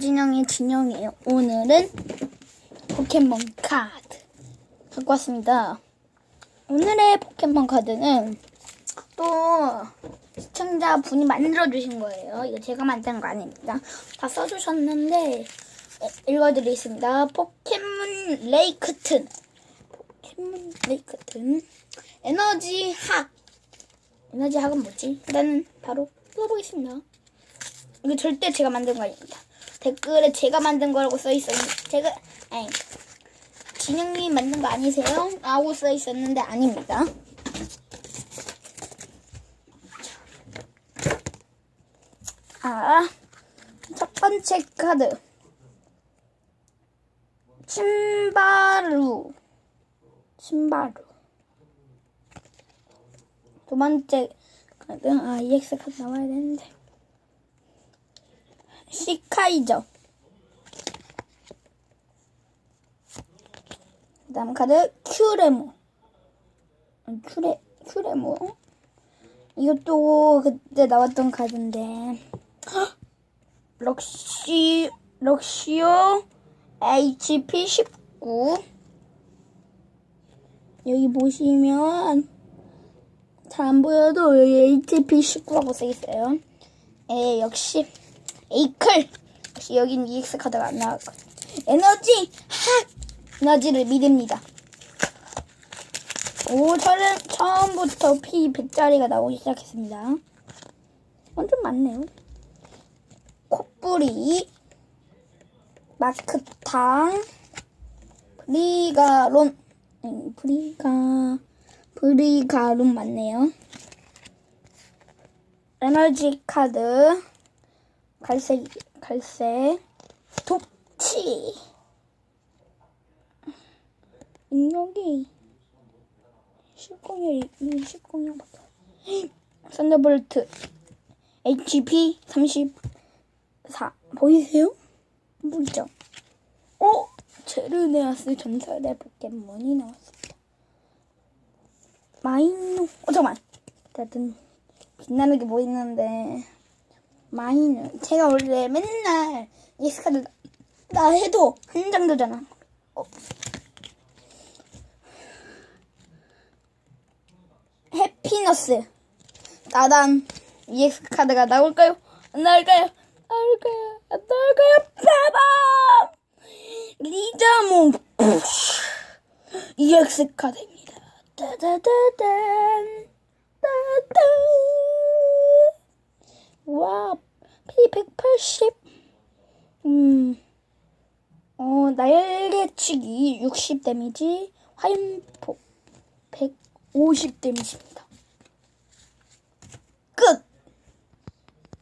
김진영의 진영이에요. 오늘은 포켓몬 카드 갖고 왔습니다. 오늘의 포켓몬 카드는 또 시청자분이 만들어주신 거예요. 이거 제가 만든 거 아닙니다. 다 써주셨는데 에, 읽어드리겠습니다. 포켓몬 레이크튼 포켓몬 레이크튼 에너지 학 에너지 학은 뭐지? 일단은 바로 써보겠습니다. 이거 절대 제가 만든 거 아닙니다. 댓글에 제가 만든 거라고 써 있어요. 제가 아니 진영님이 만든 거 아니세요? 라고 써 있었는데 아닙니다. 아, 첫 번째 카드. 신바루. 신바루. 두 번째 카드. 아, EX 카드 나와야 되는데. 시카이저. 그 다음 카드 큐레모. 아, 큐레, 큐레모. 이것도 그때 나왔던 카드인데. 헉! 럭시, 럭시오 HP19. 여기 보시면 잘 안 보여도 여기 HP19라고 써 있어요. 에, 역시 에이클. 역시 여긴 EX 카드가 안 나왔거든요. 에너지 핫 에너지를 믿습니다. 오, 저는 처음부터 P 100짜리가 나오기 시작했습니다. 완전 많네요. 콧불이, 마크탕, 브리가론, 아니, 브리가, 브리가론 맞네요. 에너지 카드, 갈색, 갈색, 독치, 능력이, 10공이, 10공이밖에. 썬더볼트, HP 34. 보이세요? 보이죠? 어? 제르네아스 전설의 포켓몬이 나왔습니다. 마이노, 어, 잠깐만. 일단, 빛나는 게뭐 있는데. 마이노. 제가 원래 맨날 이스카드 나 해도 한 장도잖아. 어. 해피너스. 따단. EX 카드가 나올까요? 안 나올까요? 나올까요? 안 나올까요? 빠밤! 리자몽. EX 카드입니다. 따다다단. 따단. 와, P180. 음. 어, 날개치기 60 데미지, 화염폭 150 데미지입니다.